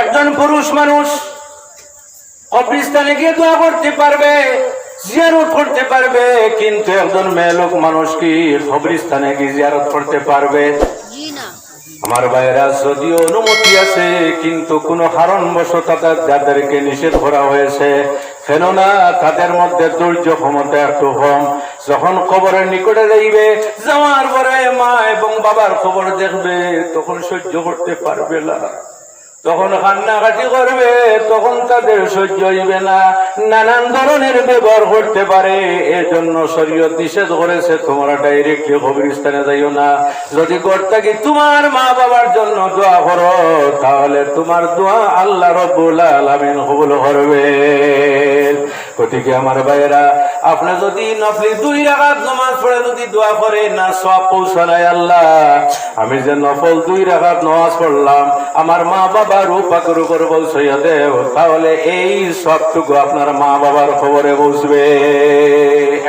একজন পুরুষ মানুষ কবরিস্তানে গিয়ে দোয়া করতে পারবে জিয়ারত করতে পারবে কিন্তু একজন মেয়ে লোক মানুষ কি কবরিস্তানে গিয়ে জিয়ারত করতে পারবে? আমার যদিও অনুমতি আছে কিন্তু কোন কারণবশত যাদেরকে নিষেধ করা হয়েছে কেননা তাদের মধ্যে ধৈর্য ক্ষমতা একটু কম। যখন কবরের নিকটে যাইবে যাওয়ার পরে মা এবং বাবার খবর দেখবে তখন সহ্য করতে পারবে না। তখন কান্নাকাটি করবে, তখন তাদের সহ্য হইবে না। নানান ধরনের ব্যবহার করতে পারে এর জন্য শরীয়ত নিষেধ করেছে, তোমরা ডাইরেক্টলি কবরস্থানে যাইও না। যদি করতে কি তোমার মা বাবার জন্য দোয়া করো, তাহলে তোমার দোয়া আল্লাহ রব্বুল আলামিন কবুল করবে। গতিকে আমার ভাইয়েরা, আপনি যদি নফলি দুই রাখাত নামাজ পড়ে যদি দোয়া করে না সব পৌঁছায় আল্লাহ। আমি যে নফল দুই রাখাত নামাজ পড়লাম, আমার মা বাবার উপাকের উপর পৌঁছাইয়া দেও, তাহলে এই সবটুকু আপনার মা বাবার খবরে পৌঁছবে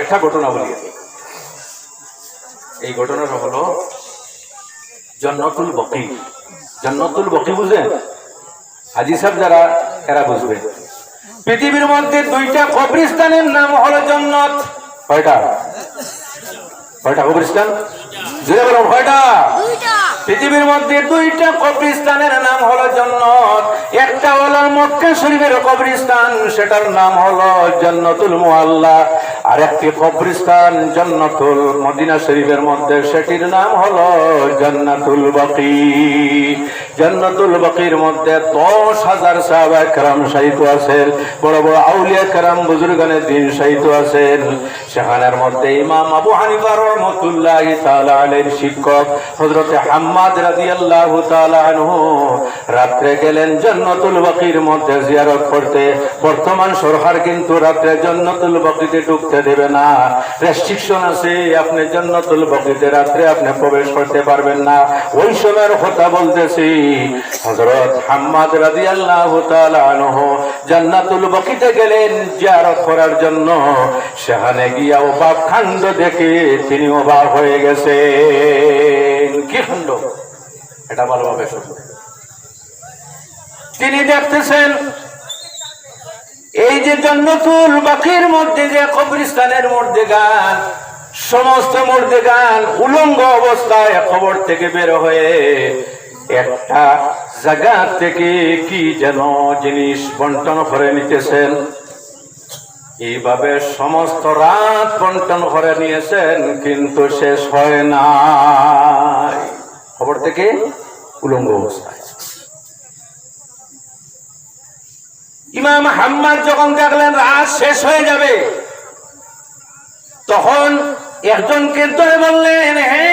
একটা ঘটনা বলি এই ঘটনাটা হলো জন্নতুল বকি। জন্নতুল বকি বুঝেন? হাজি সাহেব যারা, এরা বুঝবে। পৃথিবীর মধ্যে দুইটা কবরিস্তানের নাম হলো জন্নত। কয়টা? কয়টা কবরিস্তান জুড়ে বলো, কয়টা? পৃথিবীর মধ্যে দুইটা কবরিস্তানের নাম হলো জন্নত। একটা হলো মক্কা শরীফের কবরিস্তান সেটার নাম হলো জন্নতুল মুআল্লা। আর একটি কবরিস্তান জন্নতুল মদিনা শরীফের মধ্যে, সেটির নাম হলো জান্নাতুল বাকি। জান্নাতুল বাকির মধ্যে দশ হাজার সাহাবা কেরাম সাহিত্য আছেন, বড় বড় আউলিয়া কেরাম বুজুর্গানের দিন সাহিত্য আছেন। সেখানের মধ্যে ইমাম আবু হানিফা রহমতুল্লাহ তাআলা আলাইহির শিক্ষক, হযরতে হাম্মাদ রাদিয়াল্লাহু তাআলা আনহু রাত্রে গেলেন জান্নাতুল বাকির মধ্যে জিয়ারত করতে। বর্তমান সরকার কিন্তু রাত্রে জান্নাতুল বাকিতে ঢুকতে দেবে না। রেস্ট্রিকশন আছে, আপনি জান্নাতুল বাকিতে রাত্রে আপনি প্রবেশ করতে পারবেন না। ওই সময়ের কথা বলতেছি, হযরত হাম্মাদ রাদিয়াল্লাহু তাআলা আনহু জান্নাতুল বাকিতে গেলেন জিয়ারত করার জন্য। সেখানে গিয়া অবাক কাণ্ড দেখে তিনি অবাক হয়ে গেছেন কি কাণ্ড এটা ভালোভাবে শুনুন তিনি দেখতেছেন, এই যে জন্নতুল বাকির মধ্যে যে কবরিস্তানের মধ্যে গান, সমস্ত মধ্যে গান উলঙ্গ অবস্থায় খবর থেকে বের হয়ে একটা জায়গা থেকে কি যেন জিনিস বন্টন করে নিতেছেন। এইভাবে সমস্ত রাত বন্টন করে নিয়েছেন, কিন্তু শেষ হয় না খবর থেকে উলঙ্গ অবস্থায়। ইমাম হাম্মাদ যখন দেখলেন রাত শেষ হয়ে যাবে, তখন একজনকে ধরে বললেন, হে মানুষ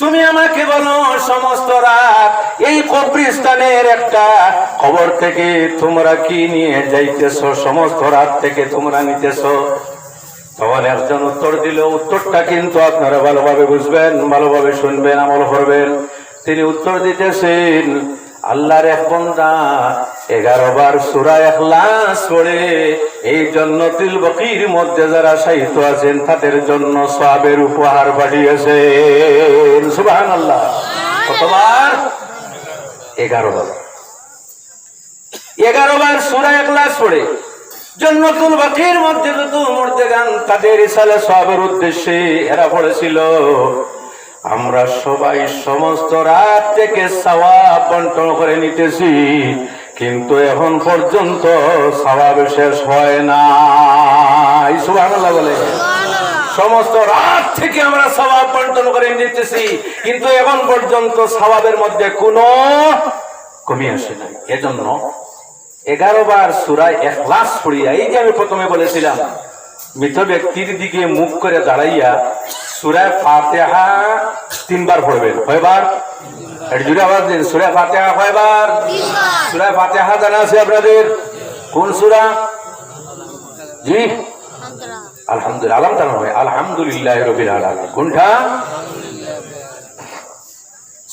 তুমি আমাকে বলো, সমস্ত রাত এই কবরিস্তানের একটা খবর থেকে তোমরা কি নিয়ে যাইতেছ? সমস্ত রাত থেকে তোমরা নিতেছ? তখন একজন উত্তর দিল, উত্তরটা কিন্তু আপনারা ভালোভাবে বুঝবেন, ভালোভাবে শুনবেন, আমল করবেন। তিনি উত্তর দিতেছেন আল্লাহর এক বন্দা এগারো বার সুরা এখলাস পড়ে, এই জন্য তিলবকির মধ্যে যারা সাহিত্য আছেন, তাদের জন্য সবের উপহার পাঠিয়েছেন। সুবাহান আল্লাহ কতবার? এগারো বার। এগারো বার সুরা এখলাস পড়ে জন্নতুল বাকির মধ্যে যত মধ্যে গান তাদের ইসালে সবের উদ্দেশ্যে এরা পড়েছিল। আমরা সবাই সমস্ত রাত থেকে সওয়াব বন্টন করে নিতেছি কিন্তু এখন পর্যন্ত সওয়াব শেষ হয় না সুবহানাল্লাহ বলে। সমস্ত রাত থেকে আমরা সওয়াব বন্টন করে নিতেছি কিন্তু এখন পর্যন্ত সওয়াবের মধ্যে কোনো কমি আসে নাই। এজন্য এগারো বার সুরায় এক এখলাস পড়িয়া এই যে আমি প্রথমে বলেছিলাম মৃত ব্যক্তির দিকে মুখ করে দাঁড়াইয়া সুরায় ফাতেহা তিনবার পড়বেন। কয়বার? জুড়ে দিন। ফাতেহা কয়বার? সুরায় ফাতেহা জানা আছে আপনাদের? কোন সুরা? জি? আলহামদুলিল্লাহ। আলম তালা নয়। আলহামদুলিল্লাহ রবিল আলামিন। কোনটা?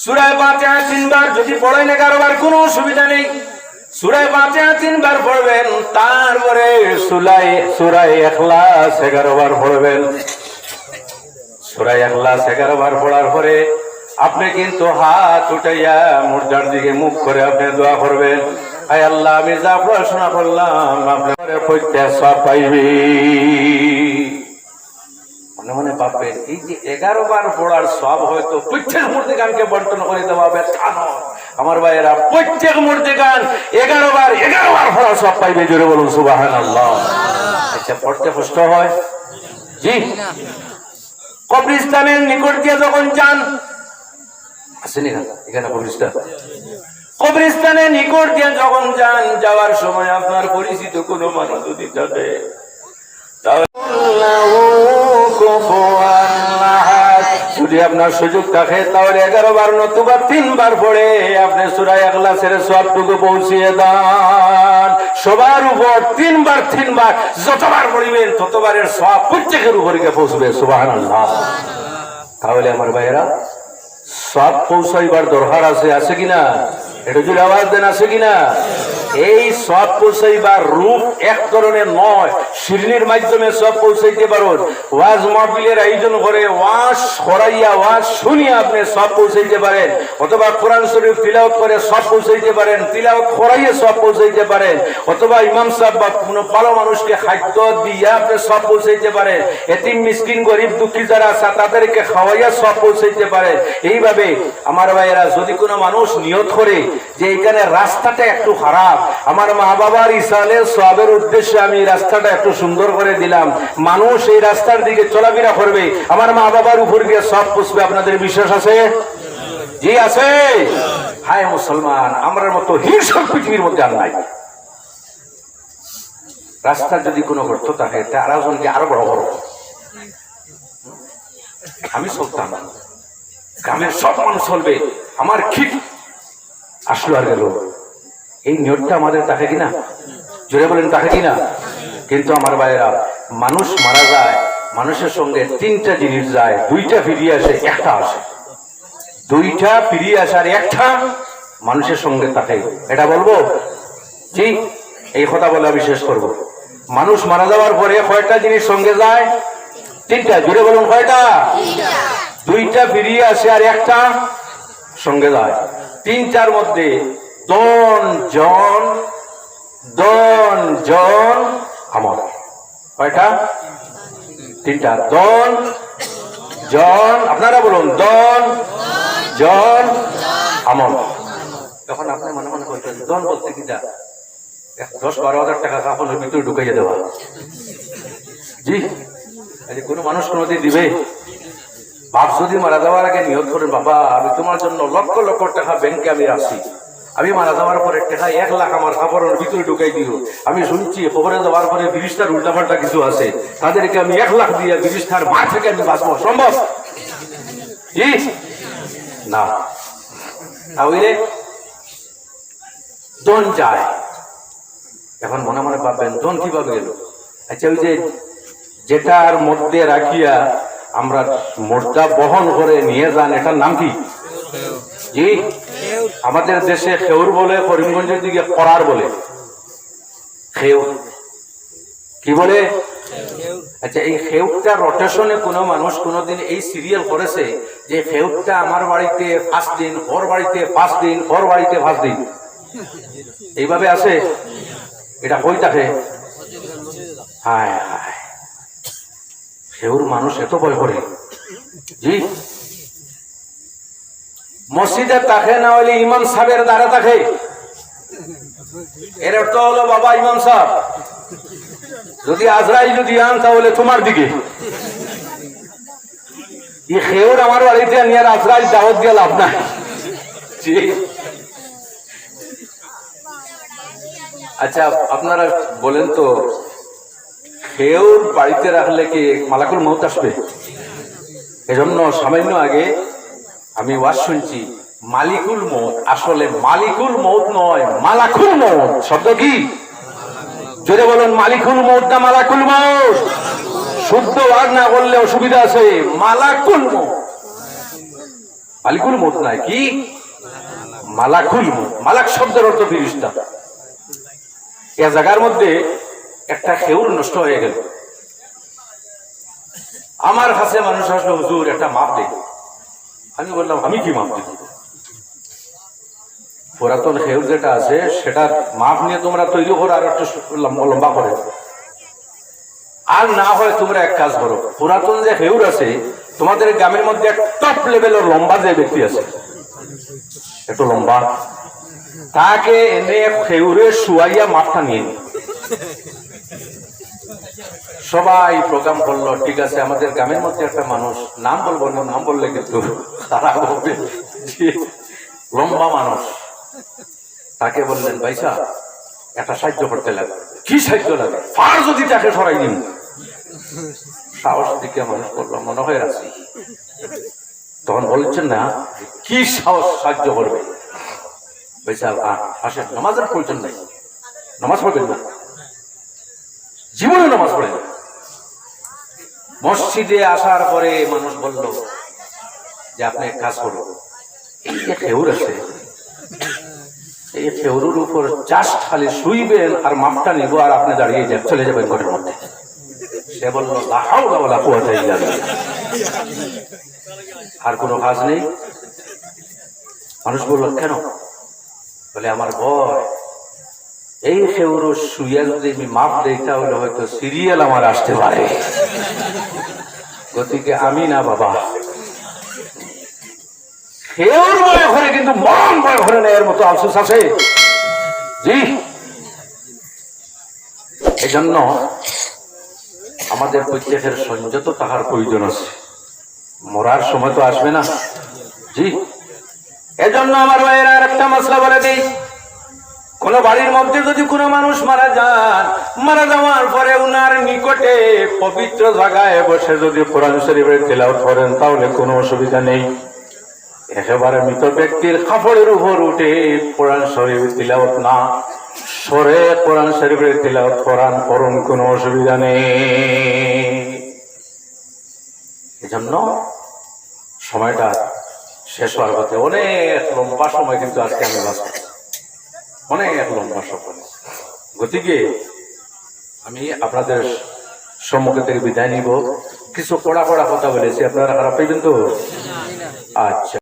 সুরায় ফাতিহা তিনবার যদি পড়েন এগারো বার কোনো অসুবিধা নেই। সুরায় ফাতিহা তিনবার পড়বেন তারপরে সুলাই সুরায় এখলাস এগারো বার পড়বেন। সুরায় এখলাস এগারো বার পড়ার পরে আপনি কিন্তু হাত উঠাইয়া মুর্দার দিকে মুখ করে আপনি দোয়া করবেন। আয় আল্লাহ, আমি যা পড়াশোনা করলাম, আপনার প্রত্যেক সব পাইবি। মনে মনে ভাববেন, এই যে এগারো বার পড়ার সব হয়তো প্রত্যেক মূর্তি গানকে বন্টন করে দেওয়া হবে, তা। আমার ভাইয়েরা, প্রত্যেক মূর্তি গান এগারো বার এগারো বার পড়ার সব পাইবে, জোরে বলুন সুবাহান আল্লাহ আচ্ছা পড়তে কষ্ট হয়? জি? কবরিস্তানের নিকট দিয়ে যখন যান, আসেনি এখানে কবরিস্তান কবরিস্তানের নিকট দিয়ে যখন যান, যাওয়ার সময় আপনার পরিচিত কোনো মানুষ যদি থাকে তাহলে যদি আপনার সুযোগ থাকে তাহলে এগারো বার নতুবা তিনবার পড়ে আপনি সুরাই ছেড়ে সবটুকু পৌঁছিয়ে দান। সবার উপর তিনবার তিনবার যতবার পড়িবেন ততবারের সব প্রত্যেকের উপর গিয়ে পৌঁছবে সুবাহ তাহলে আমার ভাইয়েরা সব পৌঁছাইবার দরকার আছে আছে কিনা? এটা আওয়াজ দেন, আছে কিনা? এই সব পৌঁছাইবার রূপ এক ধরনের নয়। শিরনির মাধ্যমে সব পৌঁছাইতে পারুন। ওয়াজ মাহফিলের আয়োজন করে, ওয়াজ করাইয়া ওয়াজ শুনিয়া আপনি সব পৌঁছাইতে পারেন। অথবা কোরআন শরীফ তিলাওয়াত করে সব পৌঁছাইতে পারেন। তিলাওয়াত করাইয়ে সব পৌঁছাইতে পারেন। অথবা ইমাম সাহেব বা কোনো ভালো মানুষকে খাদ্য দিয়া আপনি সব পৌঁছাইতে পারেন। এতিম, মিসকিন, গরিব, দুঃখী যারা আছে, তাদেরকে খাওয়াইয়া সব পৌঁছাইতে পারেন। এইভাবে আমার ভাইয়েরা যদি কোনো মানুষ নিয়ত করে যে এখানে রাস্তাটা একটু খারাপ। আমার মা বাবার ইসালে সবের উদ্দেশ্যে আমি রাস্তাটা একটু সুন্দর করে দিলাম। মানুষ এই রাস্তার দিকে চলাফেরা করবে। আমার মা বাবার উপর গিয়ে সব পুষবে। আপনাদের বিশ্বাস আছে? জি আছে? হায় মুসলমান, আমরার মতো হিংসক পৃথিবীর মধ্যে আর নাই। রাস্তার যদি কোনো গর্ত থাকে, তা আরেকজনকে আরও বড় বড় আমি চলতাম গ্রামের সব মানুষ চলবে। আমার ঠিক আসলো আর গেল এই নিয়তটা আমাদের থাকে কিনা? জোরে বলেন থাকে কিনা? কিন্তু আমার ভাইয়েরা মানুষ মারা যায় মানুষের সঙ্গে তিনটা জিনিস যায় দুইটা ফিরিয়ে আসে একটা আসে। দুইটা ফিরিয়ে আসার একটা মানুষের সঙ্গে থাকে এটা বলব? জি এই কথা বলে আমি শেষ করব। মানুষ মারা যাওয়ার পরে কয়টা জিনিস সঙ্গে যায়? তিনটা। জুড়ে বলুন কয়টা? দুইটা ফিরিয়ে আসে আর একটা সঙ্গে যায়। তিনটার মধ্যে, দন জন দন জন আমল কয়টা? তিনটা। দন জন আপনারা বলুন, দন জন আমল তখন আপনি মনে মনে করছেন, দন বলতে কি যা? দশ বারো হাজার টাকা কাপড়ের ভিতরে ঢুকাইয়া দেওয়া। জি কোনো মানুষ কোনোদিন দিবে? বাপ যদি মারা যাওয়ার আগে নিয়োগ করেন, বাবা, আমি তোমার জন্য লক্ষ লক্ষ টাকা ব্যাংকে আমি রাখছি আমি মারা যাওয়ার পরে টাকা এক লাখ আমার কাপড়ের ভিতরে ঢুকাই দিল। আমি শুনছি, খবরে যাওয়ার পরে বিরিশটার উল্টাপাল্টা কিছু আছে। তাদেরকে আমি এক লাখ দিয়ে বিরিশটার মার থেকে আমি বাঁচবো। সম্ভব? না। তাহলে দন যায় এখন মনে মনে ভাববেন দন কীভাবে গেল আচ্ছা ওই যে যেটার মধ্যে রাখিয়া আমরা মোর্চা বহন করে নিয়ে যান, এটার নাম কি? আমাদের দেশে খেউর বলে, করিমগঞ্জের দিকে করার বলে। খেউর কি বলে? আচ্ছা এই খেউরটা রোটেশনে কোনো মানুষ কোনোদিন এই সিরিয়াল করেছে যে খেউরটা আমার বাড়িতে পাঁচ দিন, ওর বাড়িতে পাঁচ দিন, ওর বাড়িতে পাঁচ দিন? এইভাবে আছে? এটা কই থাকে? হ্যাঁ হায়। সেউর মানুষ এত ভয় করে। জি। মসজিদে তাকে না হলে ইমাম সাহেবের দ্বারা থাকে। এর অর্থ হলো, বাবা, ইমাম সাহেব, যদি আজরাই যদি আন, তাহলে তোমার দিকে। খেউর আমার বাড়িতে নিয়ে আজরাইল দাওয়াত দিয়ে লাভ নাই। আচ্ছা আপনারা বলেন তো খেউর বাড়িতে রাখলে কি মালাকুল মত আসবে? এজন্য সামান্য আগে আমি ওয়াজ শুনছি, মালিকুল মৌত আসলে মালিকুল মত নয়, মালাকুল মৌত শব্দ কি? জোরে বলুন, মালিকুল মৌত না মালাকুল মৌত শুদ্ধ ওয়াজ না করলে অসুবিধা আছে। মালাকুল মৌত মালিকুল মৌত নয়, কি? মালাকুল মৌত মালাক শব্দের অর্থ ফিরিস্তা। এ জায়গার মধ্যে একটা খেউর নষ্ট হয়ে গেল। আমার কাছে মানুষ আসলে, হুজুর, একটা মাপ দেয় আমি বললাম, আমি কি মাপ দিব? পুরাতন খেউর যেটা আছে সেটা মাপ নিয়ে তোমরা তৈরি করো আর একটু লম্বা করে। আর না হয় তোমরা এক কাজ করো, পুরাতন যে হেউর আছে, তোমাদের গ্রামের মধ্যে টপ লেভেলের লম্বা যে ব্যক্তি আছে, একটু লম্বা, তাকে এনে হেউরে শুয়াইয়া মাপটা নিয়ে। সবাই প্রোগ্রাম করল, ঠিক আছে, আমাদের গ্রামের মধ্যে একটা মানুষ, নাম বলব না, নাম বললে কিন্তু খারাপ হবে লম্বা মানুষ। তাকে বললেন ভাইসা একটা সাহায্য করতে লাগে কি সাহায্য লাগে আর যদি তাকে সরাই দিন। সাহস দিকে মানুষ করল মনে হয় আছি তখন বলছেন, না, কি সাহস সাহায্য করবে? ভাইসা আসেন, নামাজের প্রয়োজন নাই। নামাজ পড়বেন না? জীবনে নামাজ পড়ে। মসজিদে আসার পরে মানুষ বলল, যে আপনি এক কাজ করুন খেউর আছে। এই খেউরুর উপর চাষ খালি শুইবেন আর মাপটা নিব আর আপনি দাঁড়িয়ে যান, চলে যাবেন ঘরের মধ্যে। সে বলল, লা হাওলা ওয়ালা কুওয়াতা ইল্লা বিল্লাহ। আর কোনো কাজ নেই? মানুষ বলল, কেন? বলে, আমার ভয়। এই সেউরো শুয়ে যদি আমি মাপ দেই, তাহলে হয়তো সিরিয়াল আমার আসতে পারে। গতিকে আমি না, বাবা। খেউর বয় ঘরে কিন্তু মরণ বয় ঘরে নেই, এর মতো আফসোস আছে। জি। এই জন্য আমাদের প্রত্যেকের সংযত তাহার প্রয়োজন আছে। মরার সময় তো আসবে না। জি। এজন্য আমার ভাইয়ের আর একটা মশলা বলে দিই। কোন বাড়ির মধ্যে যদি কোনো মানুষ মারা যান, মারা যাওয়ার পরে উনার নিকটে পবিত্র জায়গায় বসে যদি কোরআন শরীফের তেলাওয়াত করেন, তাহলে কোনো অসুবিধা নেই। একেবারে মৃত ব্যক্তির কাপড়ের উপর উঠে কোরআন শরীফ তিলাওয়াত না সরে কোরআন শরীফের তিলাওয়াত কোরআন করুন, কোনো অসুবিধা নেই। এজন্য সময়টা শেষ হওয়ার পথে অনেক লম্বা সময় কিন্তু আজকে আমি বাঁচব অনেক লম্বা সফর গতিকে আমি আপনাদের সম্মুখে থেকে বিদায় নিব। কিছু কড়া কড়া কথা বলেছি আপনারা খারাপ পাইবেন তো? আচ্ছা।